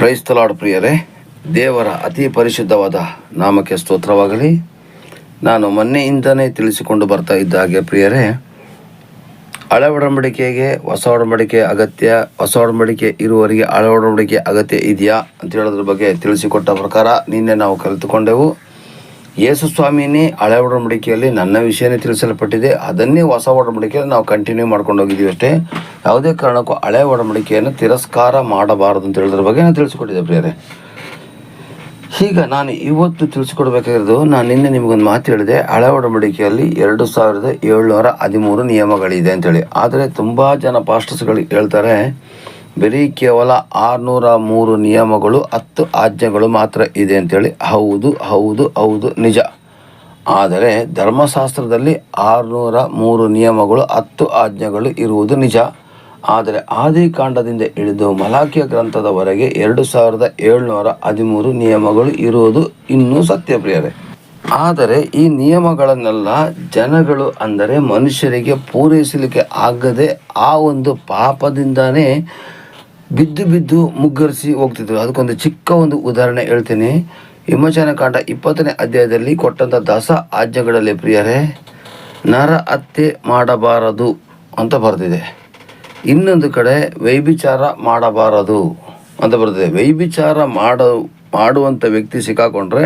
ಕ್ರೈಸ್ತಲಾಡ್ ಪ್ರಿಯರೇ, ದೇವರ ಅತಿ ಪರಿಶುದ್ಧವಾದ ನಾಮಕ್ಕೆ ಸ್ತೋತ್ರವಾಗಲಿ. ನಾನು ಮೊನ್ನೆಯಿಂದನೇ ತಿಳಿಸಿಕೊಂಡು ಬರ್ತಾ ಇದ್ದ ಹಾಗೆ ಪ್ರಿಯರೇ, ಹಳೆ ಒಡಂಬಡಿಕೆಗೆ, ಹೊಸ ಒಡಂಬಡಿಕೆ ಅಗತ್ಯ, ಹೊಸ ಒಡಂಬಡಿಕೆ ಇರುವವರಿಗೆ ಹಳೆ ಒಡಂಬಡಿಕೆ ಅಗತ್ಯ ಇದೆಯಾ ಅಂತ ಹೇಳೋದ್ರ ಬಗ್ಗೆ ತಿಳಿಸಿಕೊಟ್ಟ ಪ್ರಕಾರ ನಿನ್ನೆ ನಾವು ಕಲಿತುಕೊಂಡೆವು. ಯೇಸು ಸ್ವಾಮಿನೇ ಹಳೆ ಒಡಂಬಡಿಕೆಯಲ್ಲಿ ನನ್ನ ವಿಷಯನೇ ತಿಳಿಸಲ್ಪಟ್ಟಿದೆ. ಅದನ್ನೇ ಹೊಸ ಒಡಂಬಡಿಕೆಯಲ್ಲಿ ನಾವು ಕಂಟಿನ್ಯೂ ಮಾಡ್ಕೊಂಡು ಹೋಗಿದ್ದೀವಿ ಅಷ್ಟೇ. ಯಾವುದೇ ಕಾರಣಕ್ಕೂ ಹಳೆ ಒಡಂಬಡಿಕೆಯನ್ನು ತಿರಸ್ಕಾರ ಮಾಡಬಾರದು ಅಂತ ಹೇಳಿದ್ರ ಬಗ್ಗೆ ನಾನು ತಿಳಿಸ್ಕೊಟ್ಟಿದ್ದೆ ಪ್ರಿಯರೇ. ಈಗ ನಾನು ಇವತ್ತು ತಿಳಿಸ್ಕೊಡ್ಬೇಕಾಗಿರೋದು, ನಾನು ನಿನ್ನೆ ನಿಮಗೊಂದು ಮಾತು ಹೇಳಿದೆ. ಹಳೆ ಒಡಂಬಡಿಕೆಯಲ್ಲಿ ಎರಡು ಸಾವಿರದ ಏಳ್ನೂರ ಹದಿಮೂರು ನಿಯಮಗಳಿದೆ ಅಂತೇಳಿ ಆದರೆ ತುಂಬ ಜನ ಪಾಸ್ಟರ್ಸ್ಗಳು ಹೇಳ್ತಾರೆ ಬರೀ ಕೇವಲ ಆರುನೂರ ಮೂರು ನಿಯಮಗಳು, ಹತ್ತು ಆಜ್ಞೆಗಳು ಮಾತ್ರ ಇದೆ ಅಂತೇಳಿ ಹೌದು ಹೌದು ಹೌದು, ನಿಜ. ಆದರೆ ಧರ್ಮಶಾಸ್ತ್ರದಲ್ಲಿ ಆರುನೂರ ಮೂರು ನಿಯಮಗಳು, ಹತ್ತು ಆಜ್ಞೆಗಳು ಇರುವುದು ನಿಜ. ಆದರೆ ಆದಿಕಾಂಡದಿಂದ ಇಳಿದು ಮಲಾಖಿಯ ಗ್ರಂಥದವರೆಗೆ ಎರಡು ಸಾವಿರದ ಏಳ್ನೂರ ಹದಿಮೂರು ನಿಯಮಗಳು ಇರುವುದು ಇನ್ನೂ ಸತ್ಯಪ್ರಿಯರೇ ಆದರೆ ಈ ನಿಯಮಗಳನ್ನೆಲ್ಲ ಜನಗಳು ಅಂದರೆ ಮನುಷ್ಯರಿಗೆ ಪೂರೈಸಲಿಕ್ಕೆ ಆಗದೆ ಆ ಒಂದು ಪಾಪದಿಂದಾನೇ ಬಿದ್ದು ಬಿದ್ದು ಮುಗ್ಗರಿಸಿ ಹೋಗ್ತಿದ್ರು. ಅದಕ್ಕೊಂದು ಚಿಕ್ಕ ಒಂದು ಉದಾಹರಣೆ ಹೇಳ್ತೀನಿ. ವಿಮೋಚನ ಕಾಂಡ ಇಪ್ಪತ್ತನೇ ಅಧ್ಯಾಯದಲ್ಲಿ ಕೊಟ್ಟಂಥ ದಾಸ ಆಜ್ಞೆಗಳಲ್ಲಿ, ಪ್ರಿಯರೇ, ನರ ಹತ್ಯೆ ಮಾಡಬಾರದು ಅಂತ ಬರೆದಿದೆ. ಇನ್ನೊಂದು ಕಡೆ ವೈಭಿಚಾರ ಮಾಡಬಾರದು ಅಂತ ಬರ್ತದೆ ವೈಭಿಚಾರ ಮಾಡ ಮಾಡುವಂಥ ವ್ಯಕ್ತಿ ಸಿಕ್ಕಾಕೊಂಡ್ರೆ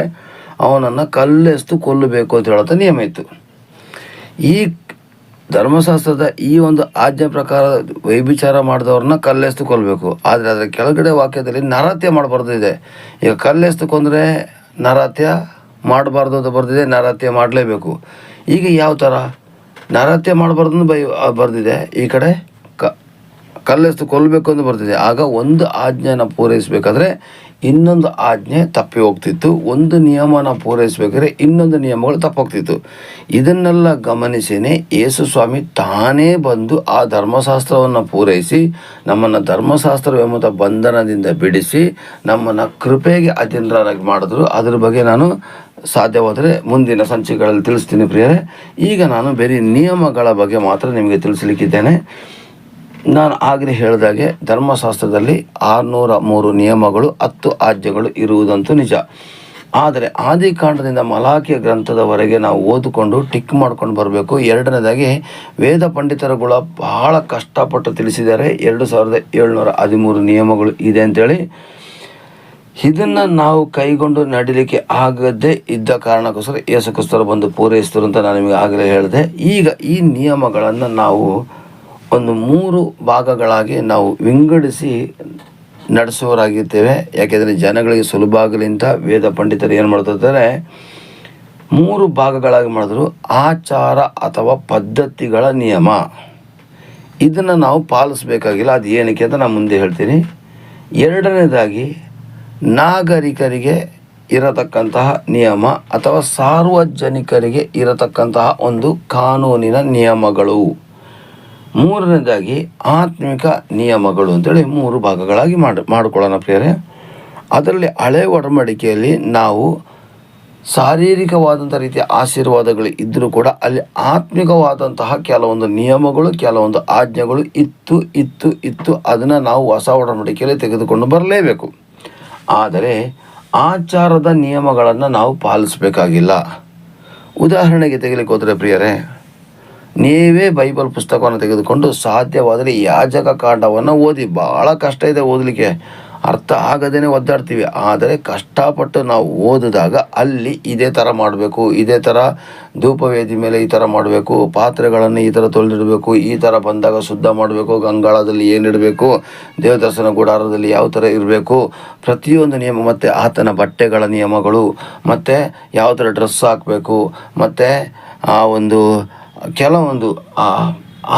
ಅವನನ್ನು ಕಲ್ಲೆಸ್ತು ಕೊಲ್ಲಬೇಕು ಅಂತ ಹೇಳೋಂಥ ನಿಯಮ ಇತ್ತು. ಈ ಧರ್ಮಶಾಸ್ತ್ರದ ಈ ಒಂದು ಆಜ್ಞೆ ಪ್ರಕಾರ ವೈಭಿಚಾರ ಮಾಡಿದವ್ರನ್ನ ಕಲ್ಲೆಸ್ತು ಕೊಲ್ಬೇಕು ಆದರೆ ಅದರ ಕೆಳಗಡೆ ವಾಕ್ಯದಲ್ಲಿ ನರಾತ್ಯ ಮಾಡಬಾರ್ದಿದೆ. ಈಗ ಕಲ್ಲೆಸ್ತು ಕೊಂದರೆ ನರಹತ್ಯ ಮಾಡಬಾರ್ದು ಅಂತ ಬರೆದಿದೆ ನರಾತ್ಯ ಮಾಡಲೇಬೇಕು. ಈಗ ಯಾವ ಥರ ನರಹತ್ಯ ಮಾಡಬಾರ್ದು ಬೈ ಬರೆದಿದೆ. ಈ ಕಡೆ ಕ ಕಲ್ಲೆಸ್ತು ಕೊಲ್ಲಬೇಕು ಅಂತ ಬರ್ತಿದೆ ಆಗ ಒಂದು ಆಜ್ಞೆಯನ್ನು ಪೂರೈಸಬೇಕಾದ್ರೆ ಇನ್ನೊಂದು ಆಜ್ಞೆ ತಪ್ಪಿ ಹೋಗ್ತಿತ್ತು ಒಂದು ನಿಯಮನ ಪೂರೈಸಬೇಕಾದ್ರೆ ಇನ್ನೊಂದು ನಿಯಮಗಳು ತಪ್ಪೋಗ್ತಿತ್ತು ಇದನ್ನೆಲ್ಲ ಗಮನಿಸಿನೇ ಯೇಸು ಸ್ವಾಮಿ ತಾನೇ ಬಂದು ಆ ಧರ್ಮಶಾಸ್ತ್ರವನ್ನು ಪೂರೈಸಿ, ನಮ್ಮನ್ನು ಧರ್ಮಶಾಸ್ತ್ರವೆಂಬ ಬಂಧನದಿಂದ ಬಿಡಿಸಿ, ನಮ್ಮನ್ನು ಕೃಪೆಗೆ ಅಧೀನರಾಗಿ ಮಾಡಿದ್ರು. ಅದ್ರ ಬಗ್ಗೆ ನಾನು ಸಾಧ್ಯವಾದರೆ ಮುಂದಿನ ಸಂಚಿಕೆಗಳಲ್ಲಿ ತಿಳಿಸ್ತೀನಿ ಪ್ರಿಯರೇ. ಈಗ ನಾನು ಬೇರೆ ನಿಯಮಗಳ ಬಗ್ಗೆ ಮಾತ್ರ ನಿಮಗೆ ತಿಳಿಸಲಿಕ್ಕಿದ್ದೇನೆ. ನಾನು ಆಗಲೇ ಹೇಳಿದಾಗೆ ಧರ್ಮಶಾಸ್ತ್ರದಲ್ಲಿ ಆರುನೂರ ಮೂರು ನಿಯಮಗಳು, ಹತ್ತು ಆಜ್ಯಗಳು ಇರುವುದಂತೂ ನಿಜ. ಆದರೆ ಆದಿಕಾಂಡದಿಂದ ಮಲಾಖಿಯ ಗ್ರಂಥದವರೆಗೆ ನಾವು ಓದಿಕೊಂಡು ಟಿಕ್ ಮಾಡ್ಕೊಂಡು ಬರಬೇಕು. ಎರಡನೇದಾಗಿ ವೇದ ಪಂಡಿತರುಗಳ ಬಹಳ ಕಷ್ಟಪಟ್ಟು ತಿಳಿಸಿದ್ದಾರೆ. ಎರಡು ಸಾವಿರದ ಏಳ್ನೂರ ಹದಿಮೂರು ನಿಯಮಗಳು ಇದೆ ಅಂತೇಳಿ. ಇದನ್ನು ನಾವು ಕೈಗೊಂಡು ನಡಿಲಿಕ್ಕೆ ಆಗದೇ ಇದ್ದ ಕಾರಣಕ್ಕೋಸ್ಕರ ಯೇಸುಕ್ರಿಸ್ತರು ಬಂದು ಪೂರೈಸಿದ್ರು ಅಂತ ನಾನು ನಿಮಗೆ ಆಗಲೇ ಹೇಳಿದೆ. ಈಗ ಈ ನಿಯಮಗಳನ್ನು ನಾವು ಒಂದು ಮೂರು ಭಾಗಗಳಾಗಿ ನಾವು ವಿಂಗಡಿಸಿ ನಡೆಸುವವರಾಗಿರ್ತೇವೆ. ಯಾಕೆಂದರೆ ಜನಗಳಿಗೆ ಸುಲಭ ಆಗಲಿ ಅಂತ ವೇದ ಪಂಡಿತರು ಏನು ಮಾಡ್ತಿರ್ತಾರೆ ಮೂರು ಭಾಗಗಳಾಗಿ ಮಾಡಿದ್ರು. ಆಚಾರ ಅಥವಾ ಪದ್ಧತಿಗಳ ನಿಯಮ. ಇದನ್ನು ನಾವು ಪಾಲಿಸಬೇಕಾಗಿಲ್ಲ. ಅದು ಏನಕ್ಕೆ ಅಂತ ನಾನು ಮುಂದೆ ಹೇಳ್ತೀನಿ. ಎರಡನೇದಾಗಿ ನಾಗರಿಕರಿಗೆ ಇರತಕ್ಕಂತಹ ನಿಯಮ ಅಥವಾ ಸಾರ್ವಜನಿಕರಿಗೆ ಇರತಕ್ಕಂತಹ ಒಂದು ಕಾನೂನಿನ ನಿಯಮಗಳು. ಮೂರನೇದಾಗಿ ಆತ್ಮಿಕ ನಿಯಮಗಳು ಅಂತೇಳಿ ಮೂರು ಭಾಗಗಳಾಗಿ ಮಾಡಿ, ಮಾಡಿಕೊಳ್ಳೋಣ ಪ್ರಿಯರೇ. ಅದರಲ್ಲಿ ಹಳೆ ಒಡಂಬಡಿಕೆಯಲ್ಲಿ ನಾವು ಶಾರೀರಿಕವಾದಂಥ ರೀತಿಯ ಆಶೀರ್ವಾದಗಳು ಇದ್ದರೂ ಕೂಡ ಅಲ್ಲಿ ಆತ್ಮಿಕವಾದಂತಹ ಕೆಲವೊಂದು ನಿಯಮಗಳು, ಕೆಲವೊಂದು ಆಜ್ಞೆಗಳು ಇತ್ತು ಇತ್ತು ಇತ್ತು ಅದನ್ನು ನಾವು ಹೊಸ ಒಡಂಬಡಿಕೆಯಲ್ಲಿ ತೆಗೆದುಕೊಂಡು ಬರಲೇಬೇಕು. ಆದರೆ ಆಚಾರದ ನಿಯಮಗಳನ್ನು ನಾವು ಪಾಲಿಸಬೇಕಾಗಿಲ್ಲ. ಉದಾಹರಣೆಗೆ ತೆಗೆಲಿಕ್ಕೆ ಹೋದರೆ ಪ್ರಿಯರೇ ನೀವೇ ಬೈಬಲ್ ಪುಸ್ತಕವನ್ನು ತೆಗೆದುಕೊಂಡು ಸಾಧ್ಯವಾದರೆ ಯಾಜಕ ಕಾಂಡವನ್ನು ಓದಿ. ಭಾಳ ಕಷ್ಟ ಇದೆ ಓದಲಿಕ್ಕೆ. ಅರ್ಥ ಆಗದೇನೆ ಒದ್ದಾಡ್ತೀವಿ. ಆದರೆ ಕಷ್ಟಪಟ್ಟು ನಾವು ಓದಿದಾಗ ಅಲ್ಲಿ ಇದೇ ಥರ ಮಾಡಬೇಕು. ಇದೇ ಥರ ಧೂಪವೇದಿ ಮೇಲೆ ಈ ಥರ ಮಾಡಬೇಕು. ಪಾತ್ರೆಗಳನ್ನು ಈ ಥರ ತೊಳೆದಿಡಬೇಕು. ಈ ಥರ ಬಂದಾಗ ಶುದ್ಧ ಮಾಡಬೇಕು. ಗಂಗಾಳದಲ್ಲಿ ಏನಿಡಬೇಕು ದೇವದರ್ಶನ ಗುಡಾರದಲ್ಲಿ ಯಾವ ಥರ ಇರಬೇಕು. ಪ್ರತಿಯೊಂದು ನಿಯಮ ಮತ್ತು ಆತನ ಬಟ್ಟೆಗಳ ನಿಯಮಗಳು. ಮತ್ತು ಯಾವ ಥರ ಡ್ರೆಸ್ ಹಾಕಬೇಕು. ಮತ್ತು ಆ ಒಂದು ಕೆಲವೊಂದು ಆ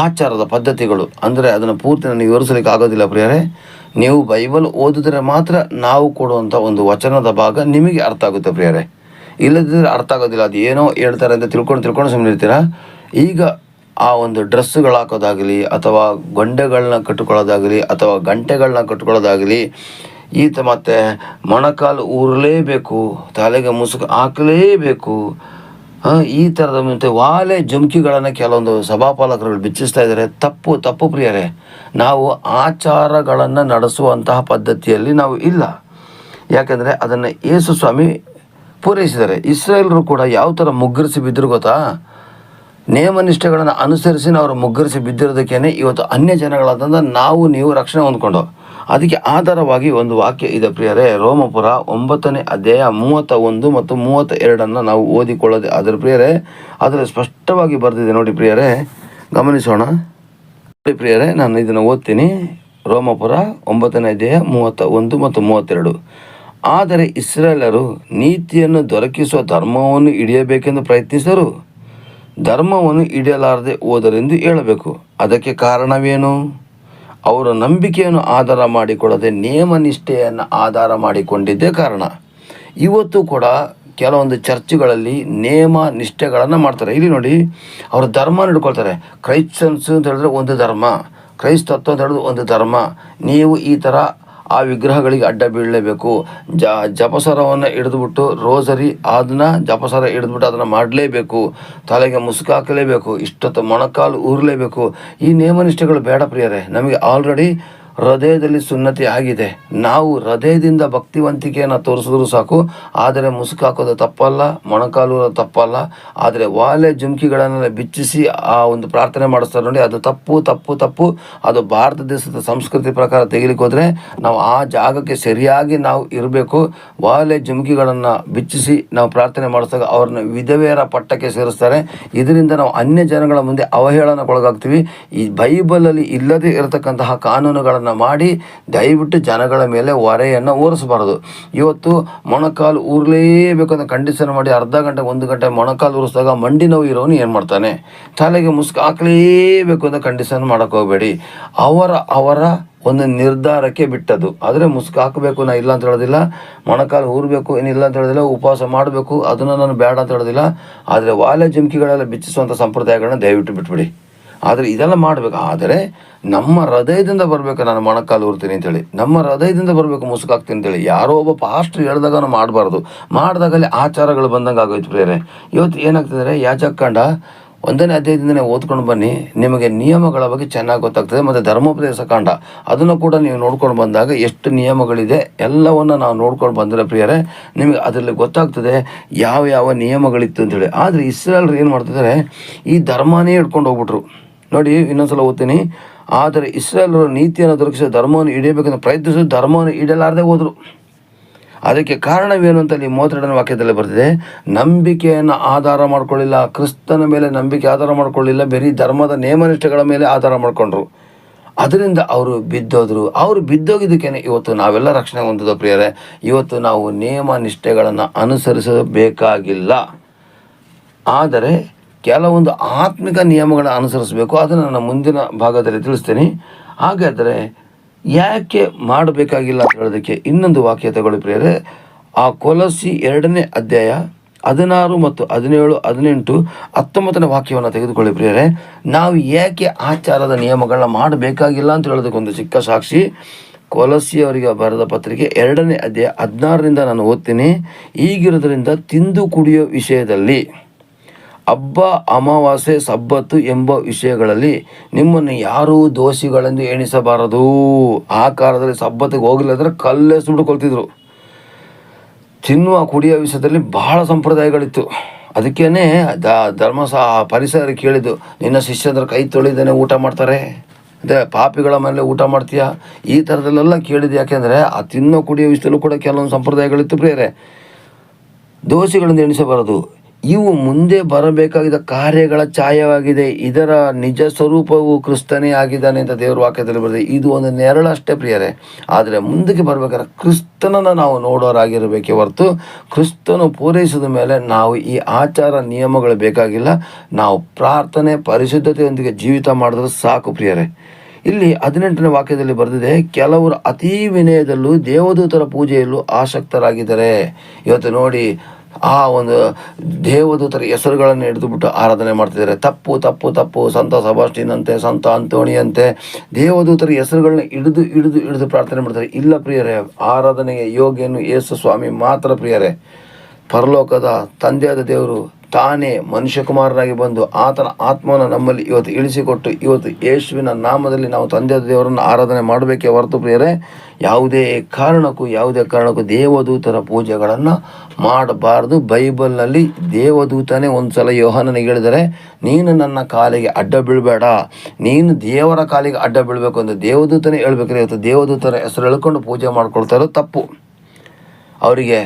ಆಚಾರದ ಪದ್ಧತಿಗಳು, ಅಂದರೆ ಅದನ್ನು ಪೂರ್ತಿ ನನಗೆ ವಿವರಿಸಲಿಕ್ಕೆ ಆಗೋದಿಲ್ಲ ಪ್ರಿಯರೇ, ನೀವು ಬೈಬಲ್ ಓದಿದ್ರೆ ಮಾತ್ರ ನಾವು ಕೊಡುವಂಥ ಒಂದು ವಚನದ ಭಾಗ ನಿಮಗೆ ಅರ್ಥ ಆಗುತ್ತೆ ಪ್ರಿಯರೇ. ಇಲ್ಲದಿದ್ದರೆ ಅರ್ಥ ಆಗೋದಿಲ್ಲ, ಅದು ಏನೋ ಹೇಳ್ತಾರೆ ಅಂತ ತಿಳ್ಕೊಂಡು ತಿಳ್ಕೊಂಡು ಸುಮ್ಮನೆ ಇರ್ತೀರಾ? ಈಗ ಆ ಒಂದು ಡ್ರೆಸ್ಸುಗಳು ಹಾಕೋದಾಗಲಿ, ಅಥವಾ ಗೊಂಡೆಗಳನ್ನ ಕಟ್ಟಿಕೊಳ್ಳೋದಾಗಲಿ ಅಥವಾ ಗಂಟೆಗಳನ್ನ ಕಟ್ಟಿಕೊಳ್ಳೋದಾಗಲಿ ಈತ ಮತ್ತು ಮೊಣಕಾಲು ಊರಲೇಬೇಕು, ತಲೆಗೆ ಮುಸುಕು ಹಾಕಲೇಬೇಕು ಈ ಥರದ ಮತ್ತು ವಾಲೆ ಜುಮ್ಕಿಗಳನ್ನು ಕೆಲವೊಂದು ಸಭಾಪಾಲಕರುಗಳು ಬಿಚ್ಚಿಸ್ತಾ ಇದ್ದಾರೆ. ತಪ್ಪು ತಪ್ಪು ಪ್ರಿಯರೇ. ನಾವು ಆಚಾರಗಳನ್ನು ನಡೆಸುವಂತಹ ಪದ್ಧತಿಯಲ್ಲಿ ನಾವು ಇಲ್ಲ. ಯಾಕಂದರೆ ಅದನ್ನು ಯೇಸು ಸ್ವಾಮಿ ಪೂರೈಸಿದ್ದಾರೆ. ಇಸ್ರೇಲ್ರು ಕೂಡ ಯಾವ ಥರ ಮುಗ್ಗರಿಸಿ ಬಿದ್ದರು ಗೊತ್ತಾ? ನೇಮ ನಿಷ್ಠೆಗಳನ್ನು ಅನುಸರಿಸಿ ಅವರು ಮುಗ್ಗರಿಸಿ ಬಿದ್ದಿರೋದಕ್ಕೇನೆ ಇವತ್ತು ಅನ್ಯ ಜನಗಳಾದಂಥ ನಾವು ನೀವು ರಕ್ಷಣೆ ಹೊಂದ್ಕೊಂಡು. ಅದಕ್ಕೆ ಆಧಾರವಾಗಿ ಒಂದು ವಾಕ್ಯ ಇದೆ ಪ್ರಿಯರೇ, ರೋಮಪುರ ಒಂಬತ್ತನೇ ಅಧ್ಯಾಯ ಮೂವತ್ತ ಒಂದು ಮತ್ತು ಮೂವತ್ತ ಎರಡನ್ನು ನಾವು ಓದಿಕೊಳ್ಳದೆ. ಅದರ ಪ್ರಿಯರೇ ಅದರ ಸ್ಪಷ್ಟವಾಗಿ ಬರೆದಿದೆ ನೋಡಿ ಪ್ರಿಯರೇ, ಗಮನಿಸೋಣ. ನೋಡಿ ಪ್ರಿಯರೇ, ನಾನು ಇದನ್ನು ಓದ್ತೀನಿ. ರೋಮಪುರ ಒಂಬತ್ತನೇ ಅಧ್ಯಾಯ ಮೂವತ್ತ ಒಂದು ಮತ್ತು ಮೂವತ್ತೆರಡು. ಆದರೆ ಇಸ್ರೇಲರು ನೀತಿಯನ್ನು ದೊರಕಿಸುವ ಧರ್ಮವನ್ನು ಹಿಡಿಯಬೇಕೆಂದು ಪ್ರಯತ್ನಿಸಿದರು. ಧರ್ಮವನ್ನು ಹಿಡಿಯಲಾರದೆ ಹೋದರೆಂದು ಹೇಳಬೇಕು. ಅದಕ್ಕೆ ಕಾರಣವೇನು? ಅವರ ನಂಬಿಕೆಯನ್ನು ಆಧಾರ ಮಾಡಿಕೊಳ್ಳದೆ ನಿಯಮ ನಿಷ್ಠೆಯನ್ನು ಆಧಾರ ಮಾಡಿಕೊಂಡಿದ್ದೇ ಕಾರಣ. ಇವತ್ತು ಕೂಡ ಕೆಲವೊಂದು ಚರ್ಚ್ಗಳಲ್ಲಿ ನೇಮ ನಿಷ್ಠೆಗಳನ್ನು ಮಾಡ್ತಾರೆ. ಇಲ್ಲಿ ನೋಡಿ, ಅವರು ಧರ್ಮ ಹಿಡ್ಕೊಳ್ತಾರೆ ಕ್ರೈಸ್ತನ್ಸ್ ಅಂತ ಹೇಳಿದ್ರೆ ಒಂದು ಧರ್ಮ, ಕ್ರೈಸ್ತತ್ವ ಅಂತ ಹೇಳಿದ್ರೆ ಒಂದು ಧರ್ಮ. ನೀವು ಈ ಥರ ಆ ವಿಗ್ರಹಗಳಿಗೆ ಅಡ್ಡ ಬೀಳಲೇಬೇಕು. ಜ, ಜಪಸರವನ್ನು ಹಿಡಿದುಬಿಟ್ಟು ರೋಸರಿ ಅದನ್ನ ಜಪಸರ ಹಿಡಿದ್ಬಿಟ್ಟು ಅದನ್ನು ಮಾಡಲೇಬೇಕು. ತಲೆಗೆ ಮುಸುಕು ಹಾಕಲೇಬೇಕು. ಇಷ್ಟೊತ್ತು ಮೊಣಕಾಲು ಊರಲೇಬೇಕು. ಈ ನೇಮನಿಷ್ಠೆಗಳು ಬೇಡ ಪ್ರಿಯರೇ. ನಮಗೆ ಆಲ್ರೆಡಿ ಹೃದಯದಲ್ಲಿ ಸುನ್ನತಿ ಆಗಿದೆ. ನಾವು ಹೃದಯದಿಂದ ಭಕ್ತಿವಂತಿಕೆಯನ್ನು ತೋರಿಸಿದ್ರು ಸಾಕು. ಆದರೆ ಮುಸುಕು ಹಾಕೋದು ತಪ್ಪಲ್ಲ, ಮೊಣಕಾಲು ತಪ್ಪಲ್ಲ. ಆದರೆ ವಾಲೆ ಜುಮ್ಕಿಗಳನ್ನೆಲ್ಲ ಬಿಚ್ಚಿಸಿ ಆ ಒಂದು ಪ್ರಾರ್ಥನೆ ಮಾಡಿಸ್ತಾರೆ ನೋಡಿ, ಅದು ತಪ್ಪು ತಪ್ಪು ತಪ್ಪು. ಅದು ಭಾರತ ದೇಶದ ಸಂಸ್ಕೃತಿ ಪ್ರಕಾರ ತೆಗಿಲಿಕ್ಕೆ ಹೋದರೆ ನಾವು ಆ ಜಾಗಕ್ಕೆ ಸರಿಯಾಗಿ ನಾವು ಇರಬೇಕು. ವಾಲೆ ಜುಮ್ಕಿಗಳನ್ನು ಬಿಚ್ಚಿಸಿ ನಾವು ಪ್ರಾರ್ಥನೆ ಮಾಡಿಸಿದಾಗ ಅವ್ರನ್ನ ವಿಧವೆಯರ ಪಟ್ಟಕ್ಕೆ ಸೇರಿಸ್ತಾರೆ. ಇದರಿಂದ ನಾವು ಅನ್ಯ ಜನಗಳ ಮುಂದೆ ಅವಹೇಳನಕ್ಕೊಳಗಾಗ್ತೀವಿ. ಈ ಬೈಬಲಲ್ಲಿ ಇಲ್ಲದೇ ಇರತಕ್ಕಂತಹ ಕಾನೂನುಗಳನ್ನು ಮಾಡಿ ದಯವಿಟ್ಟು ಜನಗಳ ಮೇಲೆ ಹೊರೆಯನ್ನು ಓರಿಸಬಾರದು ಇವತ್ತು ಮೊಣಕಾಲು ಅಂತ ಕಂಡೀಷನ್ ಮಾಡಿ ಅರ್ಧ ಗಂಟೆ, ಒಂದು ಗಂಟೆ ಮೊಣಕಾಲು ಊರಿಸಿದಾಗ ಮಂಡಿ ನೋವು ಇರೋನು ಏನು ಮಾಡ್ತಾನೆ? ತಲೆಗೆ ಮುಸ್ಕು ಹಾಕಲೇಬೇಕು ಅಂತ ಕಂಡೀಷನ್ ಮಾಡೋಕೆ ಹೋಗಬೇಡಿ. ಅವರ ಅವರ ಒಂದು ನಿರ್ಧಾರಕ್ಕೆ ಬಿಟ್ಟದ್ದು. ಆದರೆ ಮುಸ್ಕು ಹಾಕಬೇಕು, ನಾ ಇಲ್ಲ ಅಂತ ಹೇಳೋದಿಲ್ಲ. ಮೊಣಕಾಲು ಊರಬೇಕು ಏನಿಲ್ಲ ಅಂತ ಹೇಳೋದಿಲ್ಲ. ಉಪವಾಸ ಮಾಡಬೇಕು, ಅದನ್ನು ನಾನು ಬೇಡ ಅಂತ ಹೇಳೋದಿಲ್ಲ. ಆದರೆ ವಾಲೆ ಜುಮ್ಕಿಗಳೆಲ್ಲ ಬಿಚ್ಚಿಸುವಂಥ ಸಂಪ್ರದಾಯಗಳನ್ನ ದಯವಿಟ್ಟು ಬಿಟ್ಬಿಡಿ. ಆದರೆ ಇದೆಲ್ಲ ಮಾಡಬೇಕು. ಆದರೆ ನಮ್ಮ ಹೃದಯದಿಂದ ಬರಬೇಕು ನಾನು ಮೊಣಕಾಲು ಊರ್ತೀನಿ ಅಂತೇಳಿ. ನಮ್ಮ ಹೃದಯದಿಂದ ಬರಬೇಕು ಮುಸುಕಾಗ್ತೀನಿ ಅಂತೇಳಿ. ಯಾರೋ ಒಬ್ಬ ಪಾಸ್ಟ್ ಹೇಳಿದಾಗ ನಾವು ಮಾಡಬಾರ್ದು. ಮಾಡಿದಾಗಲೇ ಆಚಾರಗಳು ಬಂದಂಗೆ ಆಗೋಯ್ತು ಪ್ರೇರೆ ಇವತ್ತು ಏನಾಗ್ತದೆ ಯಾಚಕ್ಕಂಡ ಒಂದನೇ ಅಧ್ಯಾಯದಿಂದನೇ ಓದ್ಕೊಂಡು ಬನ್ನಿ. ನಿಮಗೆ ನಿಯಮಗಳ ಬಗ್ಗೆ ಚೆನ್ನಾಗಿ ಗೊತ್ತಾಗ್ತದೆ. ಮತ್ತು ಧರ್ಮೋಪದೇಶ ಕಾಂಡ. ಅದನ್ನು ಕೂಡ ನೀವು ನೋಡ್ಕೊಂಡು ಬಂದಾಗ ಎಷ್ಟು ನಿಯಮಗಳಿದೆ ಎಲ್ಲವನ್ನು ನಾವು ನೋಡ್ಕೊಂಡು ಬಂದರೆ ಪ್ರಿಯರೇ, ನಿಮಗೆ ಅದರಲ್ಲಿ ಗೊತ್ತಾಗ್ತದೆ ಯಾವ ಯಾವ ನಿಯಮಗಳಿತ್ತು ಅಂತೇಳಿ. ಆದರೆ ಇಸ್ರೇಲ್ರು ಏನು ಮಾಡ್ತಿದ್ದಾರೆ? ಈ ಧರ್ಮನೇ ಹಿಡ್ಕೊಂಡು ಹೋಗ್ಬಿಟ್ರು. ನೋಡಿ, ಇನ್ನೊಂದ್ಸಲ ಓದ್ತೀನಿ. ಆದರೆ ಇಸ್ರೇಲರು ನೀತಿಯನ್ನು ದೊರಕಿಸಿದ ಧರ್ಮವನ್ನು ಹಿಡಿಯಬೇಕೆಂದು ಪ್ರಯತ್ನಿಸಿ ಧರ್ಮವನ್ನು ಹಿಡಿಯಲಾರದೆ ಹೋದರು. ಅದಕ್ಕೆ ಕಾರಣವೇನು ಅಂತ ಇಲ್ಲಿ ಮೂವತ್ತೆರಡನೇ ವಾಕ್ಯದಲ್ಲಿ ಬರ್ತಿದೆ ನಂಬಿಕೆಯನ್ನು ಆಧಾರ ಮಾಡಿಕೊಳ್ಳಿಲ್ಲ, ಕ್ರಿಸ್ತನ ಮೇಲೆ ನಂಬಿಕೆ ಆಧಾರ ಮಾಡಿಕೊಳ್ಳಿಲ್ಲ, ಬರೀ ಧರ್ಮದ ನಿಯಮನಿಷ್ಠೆಗಳ ಮೇಲೆ ಆಧಾರ ಮಾಡಿಕೊಂಡ್ರು. ಅದರಿಂದ ಅವರು ಬಿದ್ದೋದ್ರು. ಅವರು ಬಿದ್ದೋಗಿದ್ದಕ್ಕೇನೆ ಇವತ್ತು ನಾವೆಲ್ಲ ರಕ್ಷಣೆ ಹೊಂದಿದ ಪ್ರಿಯರೇ. ಇವತ್ತು ನಾವು ನಿಯಮ ನಿಷ್ಠೆಗಳನ್ನು ಅನುಸರಿಸಬೇಕಾಗಿಲ್ಲ. ಆದರೆ ಕೆಲವೊಂದು ಆತ್ಮಿಕ ನಿಯಮಗಳ ಅನುಸರಿಸಬೇಕು. ಅದನ್ನು ನಾನು ಮುಂದಿನ ಭಾಗದಲ್ಲಿ ತಿಳಿಸ್ತೇನೆ. ಹಾಗಾದರೆ ಯಾಕೆ ಮಾಡಬೇಕಾಗಿಲ್ಲ ಅಂತ ಹೇಳೋದಕ್ಕೆ ಇನ್ನೊಂದು ವಾಕ್ಯ ತಗೊಳ್ಳಿ ಪ್ರಿಯರೇ. ಆ ಕೊಲಸಿ ಎರಡನೇ ಅಧ್ಯಾಯ ಹದಿನಾರು ಮತ್ತು ಹದಿನೇಳು, ಹದಿನೆಂಟು ಹತ್ತೊಂಬತ್ತನೇ ವಾಕ್ಯವನ್ನು ತೆಗೆದುಕೊಳ್ಳಿ ಪ್ರಿಯರೇ. ನಾವು ಯಾಕೆ ಆಚಾರದ ನಿಯಮಗಳನ್ನ ಮಾಡಬೇಕಾಗಿಲ್ಲ ಅಂತ ಹೇಳೋದಕ್ಕೆ ಒಂದು ಚಿಕ್ಕ ಸಾಕ್ಷಿ. ಕೊಲಸಿಯವರಿಗೆ ಬರೆದ ಪತ್ರಿಕೆ ಎರಡನೇ ಅಧ್ಯಾಯ ಹದಿನಾರರಿಂದ ನಾನು ಓದ್ತೀನಿ. ಈಗಿರೋದ್ರಿಂದ ತಿಂದು ಕುಡಿಯೋ ವಿಷಯದಲ್ಲಿ ಹಬ್ಬ ಅಮಾವಾಸ್ಯೆ ಸಬ್ಬತ್ತು ಎಂಬ ವಿಷಯಗಳಲ್ಲಿ ನಿಮ್ಮನ್ನು ಯಾರೂ ದೋಷಿಗಳೆಂದು ಎಣಿಸಬಾರದು. ಆ ಕಾಲದಲ್ಲಿ ಸಬ್ಬತ್ತಿಗೆ ಹೋಗಿಲ್ಲ ಅಂದರೆ ಕಲ್ಲೇ ಸುಡುಕೊಳ್ತಿದ್ರು ತಿನ್ನುವ ಕುಡಿಯೋ ವಿಷಯದಲ್ಲಿ ಬಹಳ ಸಂಪ್ರದಾಯಗಳಿತ್ತು. ಅದಕ್ಕೇನೆ ದ ಧರ್ಮ ಸಹ ಪರಿಸರ ಕೇಳಿದ್ದು, ನಿನ್ನ ಶಿಷ್ಯಂದ್ರ ಕೈ ತೊಳಿದೇನೆ ಊಟ ಮಾಡ್ತಾರೆ. ಅದೇ ಪಾಪಿಗಳ ಮೇಲೆ ಊಟ ಮಾಡ್ತೀಯಾ? ಈ ಥರದಲ್ಲೆಲ್ಲ ಕೇಳಿದ್ದು ಯಾಕೆಂದರೆ ಆ ತಿನ್ನೋ ಕುಡಿಯೋ ವಿಷಯದಲ್ಲೂ ಕೂಡ ಕೆಲವೊಂದು ಸಂಪ್ರದಾಯಗಳಿತ್ತು ಪ್ರಿಯರೇ. ದೋಷಿಗಳನ್ನು ಎಣಿಸಬಾರದು. ಇವು ಮುಂದೆ ಬರಬೇಕಾಗಿದ್ದ ಕಾರ್ಯಗಳ ಛಾಯವಾಗಿದೆ ಇದರ ನಿಜ ಸ್ವರೂಪವು ಕ್ರಿಸ್ತನೇ ಆಗಿದ್ದಾನೆ ಅಂತ ದೇವರ ವಾಕ್ಯದಲ್ಲಿ ಬರೆದಿದೆ. ಇದು ಒಂದು ನೆರಳಷ್ಟೇ ಪ್ರಿಯರೇ. ಆದರೆ ಮುಂದಕ್ಕೆ ಬರಬೇಕಾದ್ರೆ ಕ್ರಿಸ್ತನನ್ನು ನಾವು ನೋಡೋರಾಗಿರಬೇಕೆ ಹೊರತು ಕ್ರಿಸ್ತನು ಪೂರೈಸಿದ ಮೇಲೆ ನಾವು ಈ ಆಚಾರ ನಿಯಮಗಳು ಬೇಕಾಗಿಲ್ಲ. ನಾವು ಪ್ರಾರ್ಥನೆ, ಪರಿಶುದ್ಧತೆಯೊಂದಿಗೆ ಜೀವಿತ ಮಾಡಿದ್ರೆ ಸಾಕು ಪ್ರಿಯರೇ. ಇಲ್ಲಿ ಹದಿನೆಂಟನೇ ವಾಕ್ಯದಲ್ಲಿ ಬರೆದಿದೆ, ಕೆಲವರು ಅತಿ ವಿನಯದಲ್ಲೂ ದೇವದೂತರ ಪೂಜೆಯಲ್ಲೂ ಆಸಕ್ತರಾಗಿದ್ದಾರೆ. ಇವತ್ತು ನೋಡಿ ಆ ಒಂದು ದೇವದೂತರ ಹೆಸರುಗಳನ್ನು ಹಿಡಿದುಬಿಟ್ಟು ಆರಾಧನೆ ಮಾಡ್ತಿದ್ದಾರೆ. ತಪ್ಪು ತಪ್ಪು ತಪ್ಪು, ಸಂತ ಸಬಾಷ್ಟಿನಂತೆ ಸಂತ ಅಂತೋಣಿಯಂತೆ ದೇವದೂತರ ಹೆಸರುಗಳನ್ನ ಹಿಡಿದು ಹಿಡಿದು ಹಿಡಿದು ಪ್ರಾರ್ಥನೆ ಮಾಡ್ತಾರೆ. ಇಲ್ಲ ಪ್ರಿಯರೇ ಆರಾಧನೆಗೆ ಯೋಗ್ಯನು ಯೇಸು ಸ್ವಾಮಿ ಮಾತ್ರ ಪ್ರಿಯರೇ. ಪರಲೋಕದ ತಂದೆಯಾದ ದೇವರು ತಾನೇ ಮನುಷ್ಯಕುಮಾರನಾಗಿ ಬಂದು ಆತನ ಆತ್ಮನ ನಮ್ಮಲ್ಲಿ ಇವತ್ತು ಇಳಿಸಿಕೊಟ್ಟು ಇವತ್ತು ಯೇಸುವಿನ ನಾಮದಲ್ಲಿ ನಾವು ತಂದೆಯ ದೇವರನ್ನು ಆರಾಧನೆ ಮಾಡಬೇಕೇ ಹೊರತು ಪ್ರಿಯರೇ ಯಾವುದೇ ಕಾರಣಕ್ಕೂ ಯಾವುದೇ ಕಾರಣಕ್ಕೂ ದೇವದೂತರ ಪೂಜೆಗಳನ್ನು ಮಾಡಬಾರ್ದು. ಬೈಬಲ್ನಲ್ಲಿ ದೇವದೂತನೇ ಒಂದು ಸಲ ಯೋಹನನಿಗೆ ಹೇಳಿದರೆ, ನೀನು ನನ್ನ ಕಾಲಿಗೆ ಅಡ್ಡ ಬೀಳಬೇಡ. ನೀನು ದೇವರ ಕಾಲಿಗೆ ಅಡ್ಡ ಬೀಳಬೇಕು ಅಂತ ದೇವದೂತನೇ ಹೇಳ್ಬೇಕಾದ್ರೆ ಇವತ್ತು ದೇವದೂತರ ಹೆಸರು ಹೇಳ್ಕೊಂಡು ಪೂಜೆ ಮಾಡ್ಕೊಳ್ತಾರೋ ತಪ್ಪು. ಅವರಿಗೆ